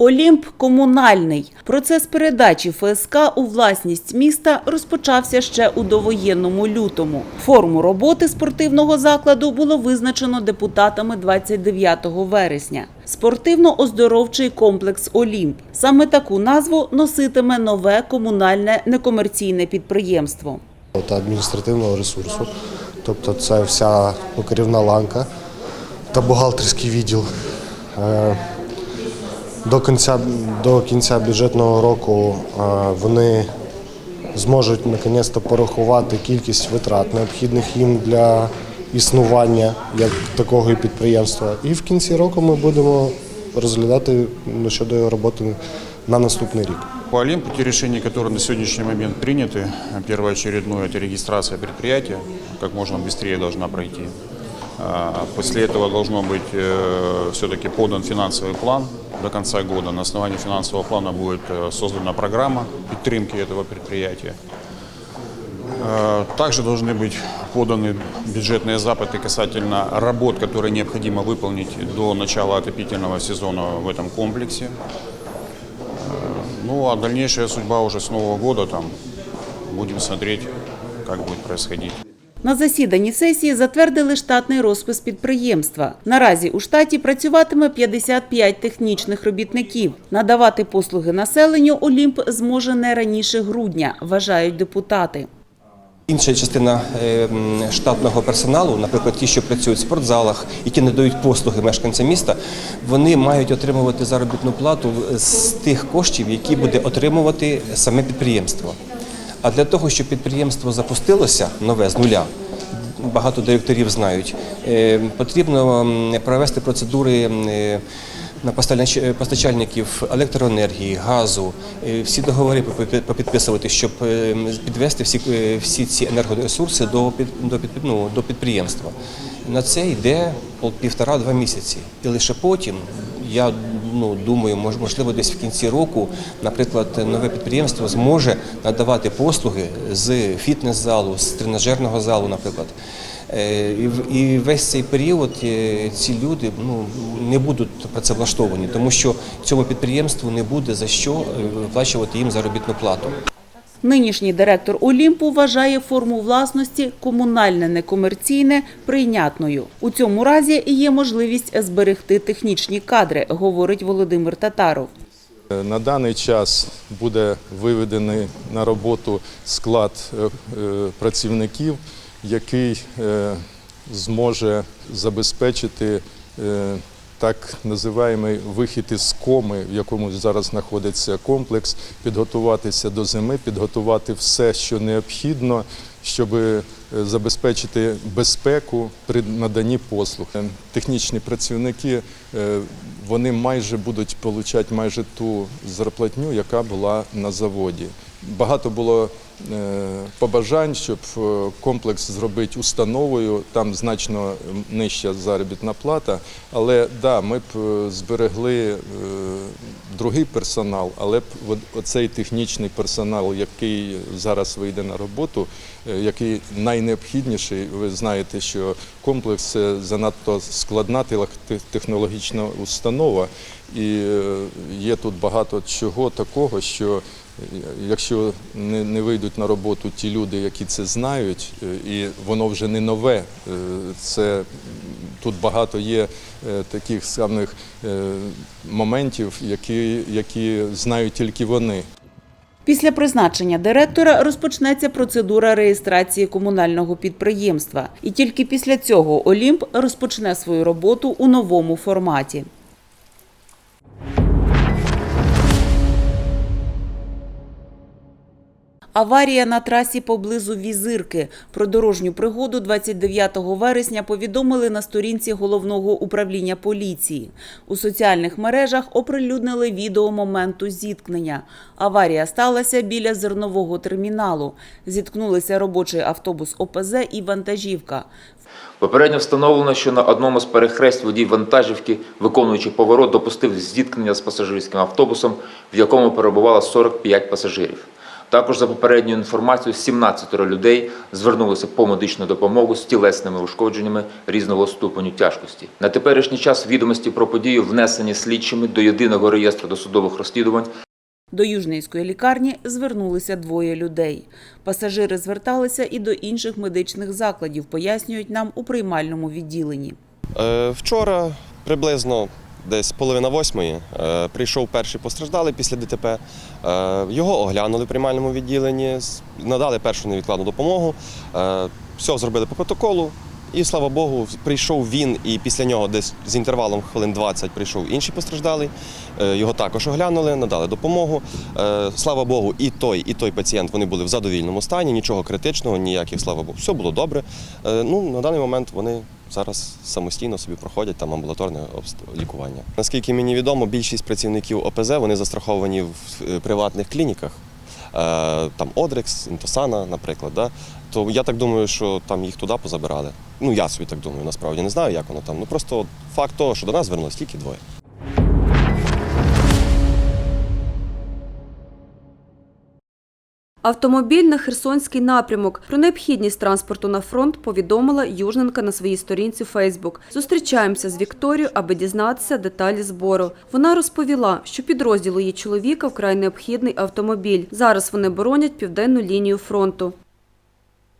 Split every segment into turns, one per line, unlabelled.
Олімп комунальний. Процес передачі ФСК у власність міста розпочався ще у довоєнному лютому. Форму роботи спортивного закладу було визначено депутатами 29 вересня. Спортивно-оздоровчий комплекс Олімп. Саме таку назву носитиме нове комунальне некомерційне підприємство.
та адміністративного ресурсу. Тобто це вся керівна ланка та бухгалтерський відділ. Е, До кінця, до кінця бюджетного року е, вони зможуть наконець-то порахувати кількість витрат, необхідних їм для існування як такого і підприємства. І в кінці року ми будемо розглядати ну, щодо його роботи на наступний рік.
По Олимпу те решения, которые на сегодняшний момент приняты, первоочередное – это регистрация предприятия, как можно быстрее должна пройти. А, После этого должно быть все-таки подан финансовый план до конца года. На основании финансового плана будет э, создана программа поддержки этого предприятия. Э, Также должны быть поданы бюджетные запыты касательно работ, которые необходимо выполнить до начала отопительного сезона в этом комплексе. Ну, а дальнейшая судьба уже с Нового года там будем смотреть, как будет происходить.
На засіданні сесії затвердили штатний розпис підприємства. Наразі у штаті працюватиме 55 технічних робітників. Надавати послуги населенню Олімп зможе не раніше грудня, вважають депутати.
Інша частина е, штатного персоналу, наприклад, ті, що працюють в спортзалах, які надають послуги мешканцям міста, вони мають отримувати заробітну плату з тих коштів, які буде отримувати саме підприємство. А для того, щоб підприємство запустилося нове з нуля, багато директорів знають, е, потрібно провести процедури. е, на постачальників електроенергії, газу, е, всі договори попідписувати, щоб е, підвести всі, е, всі ці енергоресурси до, до, ну, до підприємства. На це йде півтора-два місяці. І лише потім, я ну, думаю, можливо, десь в кінці року, наприклад, нове підприємство зможе надавати послуги з фітнес-залу, з тренажерного залу, наприклад. Е, І весь цей період е, ці люди ну, не будуть працевлаштовані, тому що цьому підприємству не буде за що е, виплачувати їм заробітну плату.
Нинішній директор Олімпу вважає форму власності комунальне некомерційне прийнятною. У цьому разі є можливість зберегти технічні кадри, говорить Володимир Татаров.
На даний час буде виведений на роботу склад е, е, працівників, який е, зможе забезпечити так називаємий вихід із коми, в якому зараз знаходиться комплекс, підготуватися до зими, підготувати все, що необхідно, щоб е, забезпечити безпеку при наданні послуг. Е, Технічні працівники е, вони майже будуть отримати майже ту зарплатню, яка була на заводі. Багато було е, побажань, щоб е, комплекс зробити установою. Там значно нижча заробітна плата. Але да, ми б е, зберегли другий персонал, але б оцей технічний персонал, який зараз вийде на роботу, який найнеобхідніший. Ви знаєте, що комплекс це занадто складна технологічна установа, і є тут багато чого такого, що якщо не, не вийдуть на роботу ті люди, які це знають, е, і воно вже не нове, е, це тут багато є е, таких самих моментів, які, які знають тільки вони.
Після призначення директора розпочнеться процедура реєстрації комунального підприємства. І тільки після цього Олімп розпочне свою роботу у новому форматі. Аварія на трасі поблизу Візирки. Про дорожню пригоду 29 вересня повідомили на сторінці головного управління поліції. У соціальних мережах оприлюднили відео моменту зіткнення. Аварія сталася біля зернового терміналу. Зіткнулися робочий автобус ОПЗ і вантажівка.
Попередньо встановлено, що на одному з перехресть водій вантажівки, виконуючи поворот, допустив зіткнення з пасажирським автобусом, в якому перебувало 45 пасажирів. Також за попередньою інформацією, 17 людей звернулися по медичну допомогу з тілесними ушкодженнями різного ступеню тяжкості. На теперішній час відомості про подію внесені слідчими до єдиного реєстру досудових розслідувань
До Южнейської лікарні звернулися двоє людей. Пасажири зверталися і до інших медичних закладів, пояснюють нам у приймальному відділенні.
Е, Вчора приблизно десь половина восьмої е, прийшов перший постраждалий після ДТП. Е, Його оглянули в приймальному відділенні, надали першу невідкладну допомогу. Е, Все зробили по протоколу. І слава Богу, прийшов він, і після нього десь з інтервалом хвилин 20 прийшов інший постраждалий. Е, Його також оглянули, надали допомогу. Е, Слава Богу, і той, і той пацієнт вони були в задовільному стані, нічого критичного, ніяких, слава Богу, все було добре. Е, Ну, на даний момент вони зараз самостійно собі проходять там амбулаторне лікування. Наскільки мені відомо, більшість працівників ОПЗ вони застраховані в приватних клініках. Е, Там Одрекс, Інтосана, наприклад. Да? То я так думаю, що там їх туди позабирали. Ну, я собі так думаю, насправді не знаю, як воно там. Ну просто факт того, що до нас звернулось тільки двоє.
Автомобіль на Херсонський напрямок. Про необхідність транспорту на фронт повідомила Южненка на своїй сторінці Фейсбук. Зустрічаємося з Вікторією, аби дізнатися деталі збору. Вона розповіла, що підрозділу її чоловіка вкрай необхідний автомобіль. Зараз вони боронять південну лінію фронту.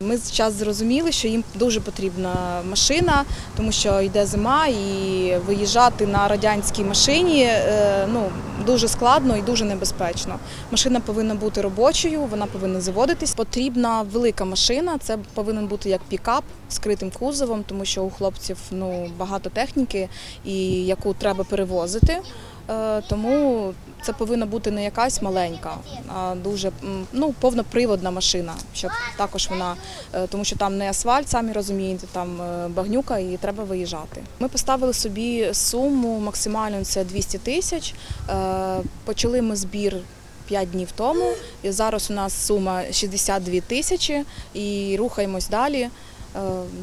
Ми зараз зрозуміли, що їм дуже потрібна машина, тому що йде зима, і виїжджати на радянській машині е, ну, дуже складно і дуже небезпечно. Машина повинна бути робочою, вона повинна заводитись. Потрібна велика машина, це повинен бути як пікап з скритим кузовом, тому що у хлопців ну, багато техніки, і яку треба перевозити. Е, Тому це повинна бути не якась маленька, а дуже ну, повноприводна машина, щоб також вона, е, тому що там не асфальт, самі розумієте, там е, багнюка і треба виїжджати. Ми поставили собі суму максимальну це 200 тисяч. Почали ми збір 5 днів тому. І зараз у нас сума 62 тисячі і рухаємось далі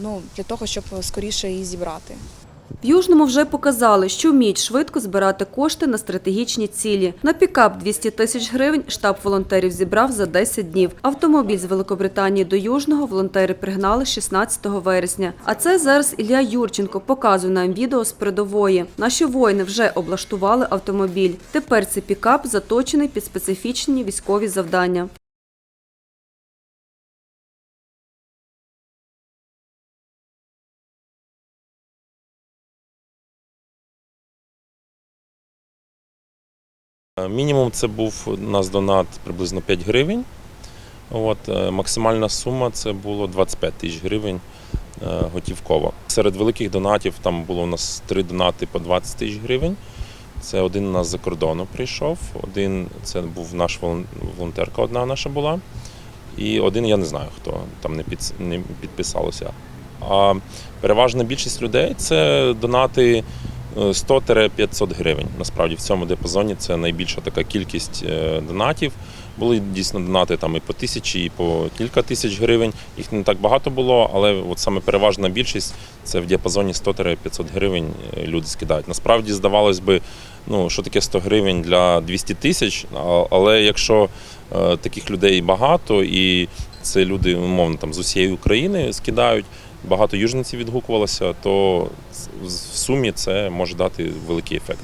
ну, для того, щоб скоріше її зібрати.
В Южному вже показали, що вміють швидко збирати кошти на стратегічні цілі. На пікап 200 тисяч гривень штаб волонтерів зібрав за 10 днів. Автомобіль з Великобританії до Южного волонтери пригнали 16 вересня. А це зараз Ілля Юрченко показує нам відео з передової. Наші воїни вже облаштували автомобіль. Тепер цей пікап заточений під специфічні військові завдання.
Мінімум це був у нас донат приблизно 5 гривень. От, е, максимальна сума це було 25 тисяч гривень е, готівково. Серед великих донатів там було у нас три донати по 20 тисяч гривень. Це один у нас за кордону прийшов, один це був наш волонтерка, одна наша була. І один я не знаю хто там не, під, не підписалося. А переважна більшість людей це донати 100-500 гривень. Насправді в цьому диапазоні це найбільша така кількість е, донатів. Були дійсно донати там і по тисячі, і по кілька тисяч гривень. Їх не так багато було, але от саме переважна більшість це в діапазоні 100-500 гривень е, люди скидають. Насправді здавалось би, ну що таке 100 гривень для 200 тисяч, але якщо е, таких людей багато і це люди умовно там з усієї України скидають. Багато южниці відгукувалося, то в сумі це може дати великий ефект.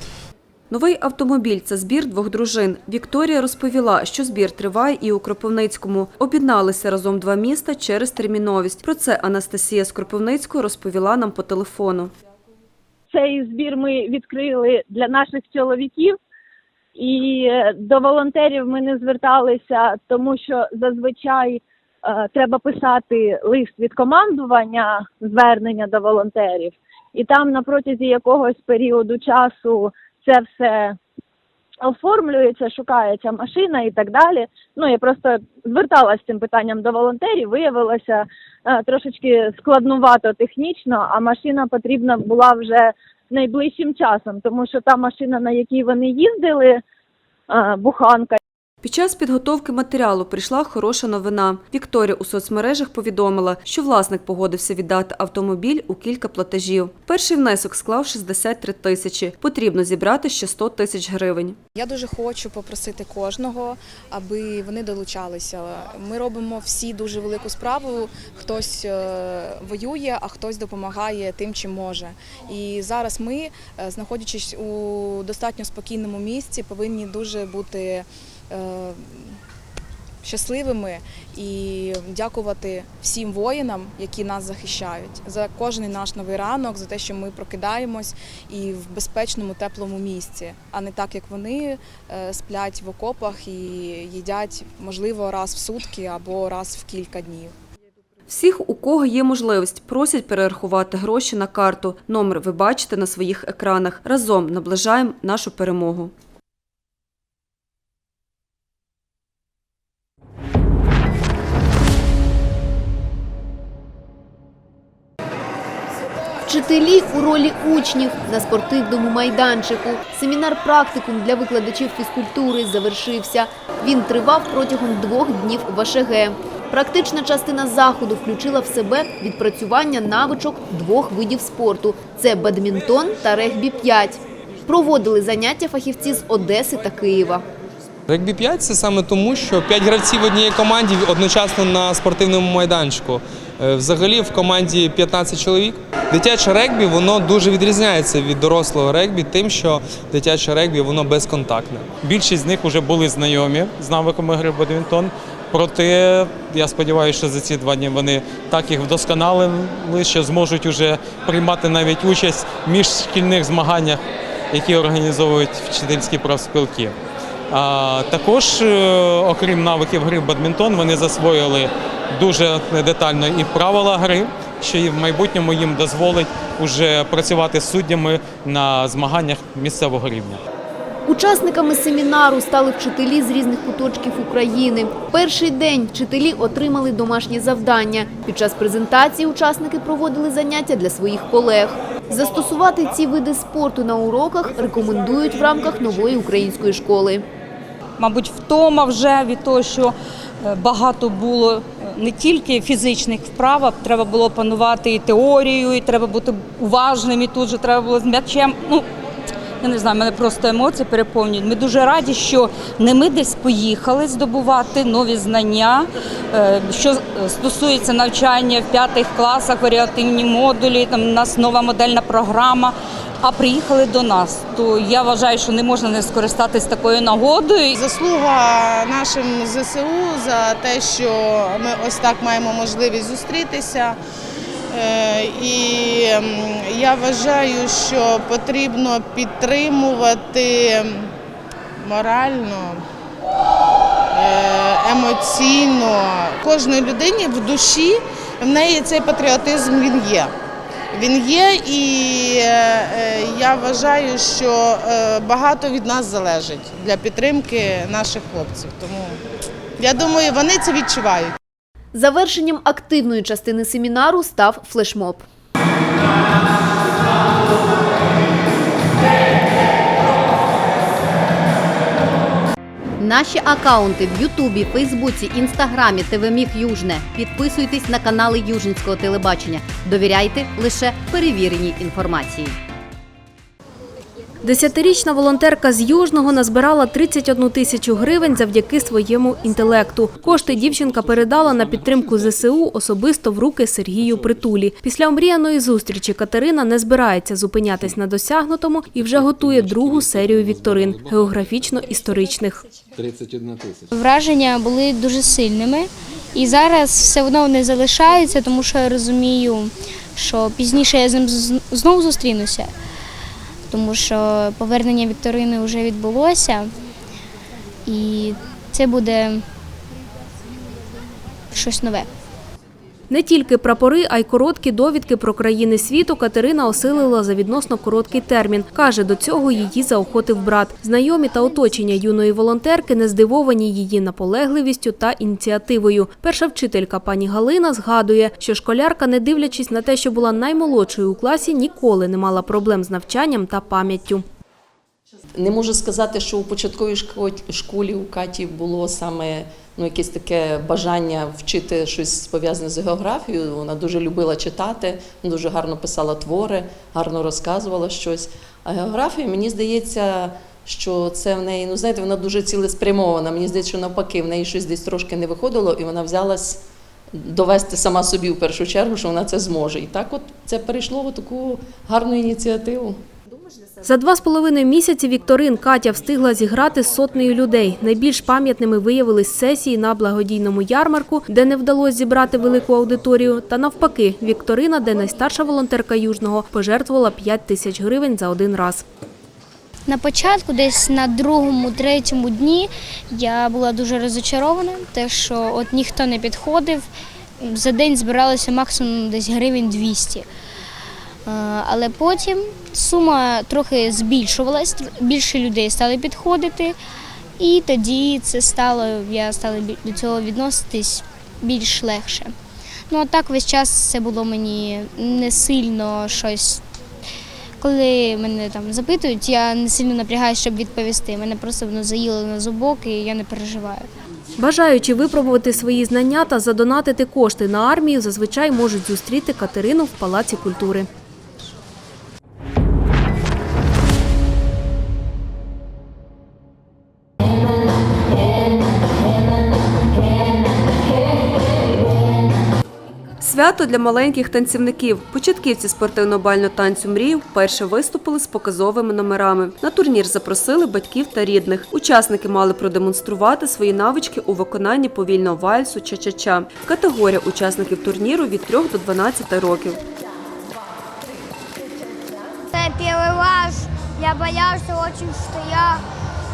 Новий автомобіль це збір двох дружин. Вікторія розповіла, що збір триває і у Кропивницькому. Об'єдналися разом два міста через терміновість. Про це Анастасія з Кропивницького розповіла нам по телефону.
цей збір ми відкрили для наших чоловіків, і е, до волонтерів ми не зверталися, тому що зазвичай треба писати лист від командування, звернення до волонтерів, і там на протязі якогось періоду часу це все оформлюється, шукається машина і так далі. Ну я просто зверталася з цим питанням до волонтерів. Виявилося е, трошечки складнувато технічно, а машина потрібна була вже найближчим часом, тому що та машина, на якій вони їздили, е, буханка,
Під час підготовки матеріалу прийшла хороша новина. Вікторія у соцмережах повідомила, що власник погодився віддати автомобіль у кілька платежів. Перший внесок склав 63 тисячі. Потрібно зібрати ще 100 тисяч гривень.
Я дуже хочу попросити кожного, аби вони долучалися. Ми робимо всі дуже велику справу. Хтось е, воює, а хтось допомагає тим, чим може. І зараз ми, е, знаходячись у достатньо спокійному місці, повинні дуже бути щасливими і дякувати всім воїнам, які нас захищають, за кожен наш новий ранок, за те, що ми прокидаємось і в безпечному теплому місці, а не так, як вони е, сплять в окопах і їдять, можливо, раз в сутки або раз в кілька днів.
Всіх, у кого є можливість, просять перерахувати гроші на карту. Номер ви бачите на своїх екранах. Разом наближаємо нашу перемогу.
Вчителі у ролі учнів на спортивному майданчику. Семінар практикум для викладачів фізкультури завершився. Він тривав протягом двох днів в АШГ. Практична частина заходу включила в себе відпрацювання навичок двох видів спорту – це бадмінтон та регбі-5. Проводили заняття фахівці з Одеси та Києва.
Регбі 5 це саме тому, що 5 гравців в одній команді одночасно на спортивному майданчику. Е, Взагалі в команді 15 чоловік. Дитяче регбі воно дуже відрізняється від дорослого регбі, тим, що дитяче регбі воно безконтактне.
Більшість з них вже були знайомі з навиками гри бадмінтон. Проте я сподіваюся, що за ці два дні вони так їх вдосконалили, що зможуть уже приймати навіть участь в міжшкільних змаганнях, які організовують вчительські профспілки. А також, е, окрім навиків гри в бадмінтон, вони засвоїли дуже детально і правила гри, що і в майбутньому їм дозволить уже працювати з суддями на змаганнях місцевого рівня.
Учасниками семінару стали вчителі з різних куточків України. Перший день вчителі отримали домашні завдання. Під час презентації учасники проводили заняття для своїх колег. Застосувати ці види спорту на уроках рекомендують в рамках нової української школи.
мабуть, втома вже від того, що е, багато було не тільки фізичних вправ, треба було панувати і теорію, і треба бути уважним, і тут же треба було з м'ячем. Ну, я не знаю, мене просто емоції переповнюють. Ми дуже раді, що не ми десь поїхали здобувати нові знання, е, що стосується навчання в п'ятих класах, варіативні модулі, там у нас нова модельна програма. А приїхали до нас, то я вважаю, що не можна не скористатись такою нагодою.
Заслуга нашим ЗСУ за те, що ми ось так маємо можливість зустрітися. Е, І я вважаю, що потрібно підтримувати морально, е, емоційно. Кожної людині в душі в неї цей патріотизм він є. Він є, і е, е, я вважаю, що е, багато від нас залежить для підтримки наших хлопців. Тому я думаю, вони це відчувають.
Завершенням активної частини семінару став флешмоб.
Наші акаунти в Ютубі, Фейсбуці, Інстаграмі, ТВ Міг Южне. Підписуйтесь на канали Южинського телебачення. Довіряйте лише перевіреній інформації.
Десятирічна волонтерка з Южного назбирала 31 тисячу гривень завдяки своєму інтелекту. Кошти дівчинка передала на підтримку ЗСУ особисто в руки Сергію Притулі. Після омріяної зустрічі Катерина не збирається зупинятись на досягнутому і вже готує другу серію вікторин географічно-історичних.
Враження були дуже сильними, і зараз все одно вони залишаються, тому що я розумію, що пізніше я з ним знову зустрінуся, тому що повернення Вікторини вже відбулося, і це буде щось нове.
Не тільки прапори, а й короткі довідки про країни світу Катерина осилила за відносно короткий термін. Каже, до цього її заохотив брат. Знайомі та оточення юної волонтерки не здивовані її наполегливістю та ініціативою. Перша вчителька пані Галина згадує, що школярка, не дивлячись на те, що була наймолодшою у класі, ніколи не мала проблем з навчанням та пам'яттю.
Не можу сказати, що у початковій школі у Каті було саме ну, якесь таке бажання вчити щось пов'язане з географією. Вона дуже любила читати, дуже гарно писала твори, гарно розказувала щось. А географія, мені здається, що це в неї, ну знаєте, вона дуже цілеспрямована. Мені здається, що навпаки, в неї щось десь трошки не виходило, і вона взялась довести сама собі в першу чергу, що вона це зможе. І так от це перейшло в таку гарну ініціативу.
За два з половиною місяці вікторин Катя встигла зіграти з сотнею людей. Найбільш пам'ятними виявились сесії на благодійному ярмарку, де не вдалося зібрати велику аудиторію. Та навпаки, вікторина, де найстарша волонтерка Южного пожертвувала 5 тисяч гривень за один раз.
На початку, десь на другому, третьому дні, я була дуже розочарована, те, що от ніхто не підходив. За день збиралося максимум десь гривень 200. Е, Але потім сума трохи збільшувалась, більше людей стали підходити, і тоді це стало, я стала до цього відноситись більш легше. Ну а так весь час це було мені не сильно щось коли мене там запитують, я не сильно напрягаюся, щоб відповісти. Мене просто воно заїло на зубок, і я не переживаю.
Бажаючи випробувати свої знання та задонатити кошти на армію, зазвичай можуть зустріти Катерину в Палаці культури.
Свято для маленьких танцівників. Початківці спортивно-бального танцю мрії вперше виступили з показовими номерами. На турнір запросили батьків та рідних. Учасники мали продемонструвати свої навички у виконанні повільного вальсу ча-ча-ча. Категорія учасників турніру від 3 до 12 років.
Это первый раз. Я боялся очень, что я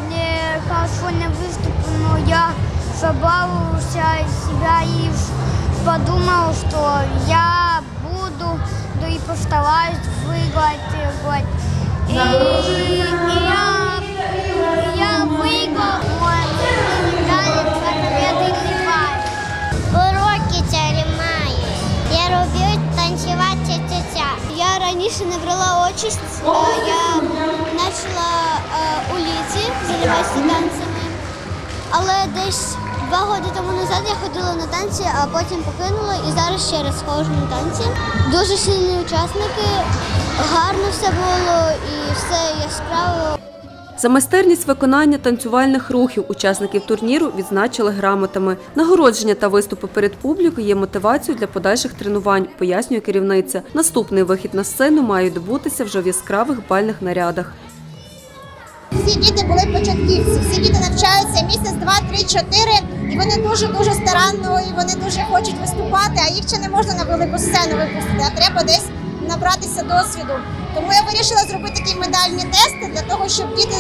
не хорошо не выступлю, но я забавился из себя и подумал, что я буду, да и постараюсь выиграть. вот. И, и я, и я выиграл мой медаль победы Уроки займаюсь. Я люблю танцювати ча-ча-ча. Я раніше не брала участь. е, Я почала е, у літі займатися танцями. Але десь два роки тому назад я ходила на танці, а потім покинула і зараз ще раз ходжу на танці. Дуже сильні учасники, гарно все було і все яскраво.
За майстерність виконання танцювальних рухів учасників турніру відзначили грамотами. Нагородження та виступи перед публікою є мотивацією для подальших тренувань, пояснює керівниця. Наступний вихід на сцену має відбутися вже в яскравих бальних нарядах.
Всі діти були початківці, всі діти навчаються місяць, два, три, чотири, і вони дуже дуже старанно, і вони дуже хочуть виступати, а їх ще не можна на велику сцену випустити, а треба десь набратися досвіду. Тому я вирішила зробити такі медальні тести для того, щоб діти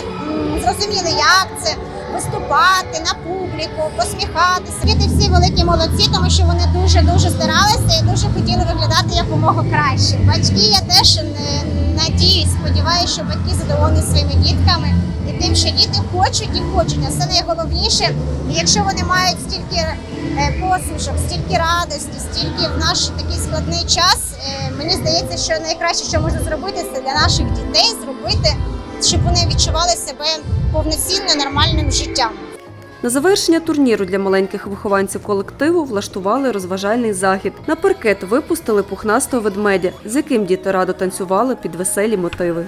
зрозуміли, як це виступати на публіку, посміхатися. Діти всі великі молодці, тому що вони дуже дуже старалися і дуже хотіли виглядати якомога краще. Батьки я теж не надіюсь, сподіваюся, що батьки задоволені своїми дітками і тим, що діти хочуть і хочуть, а це найголовніше. І якщо вони мають стільки е, посмішок, стільки радості, стільки в наш такий складний час, е, мені здається, що найкраще, що можна зробити, це для наших дітей зробити, щоб вони відчували себе повноцінно нормальним життям.
На завершення турніру для маленьких вихованців колективу влаштували розважальний захід. На паркет випустили пухнастого ведмедя, з яким діти радо танцювали під веселі мотиви.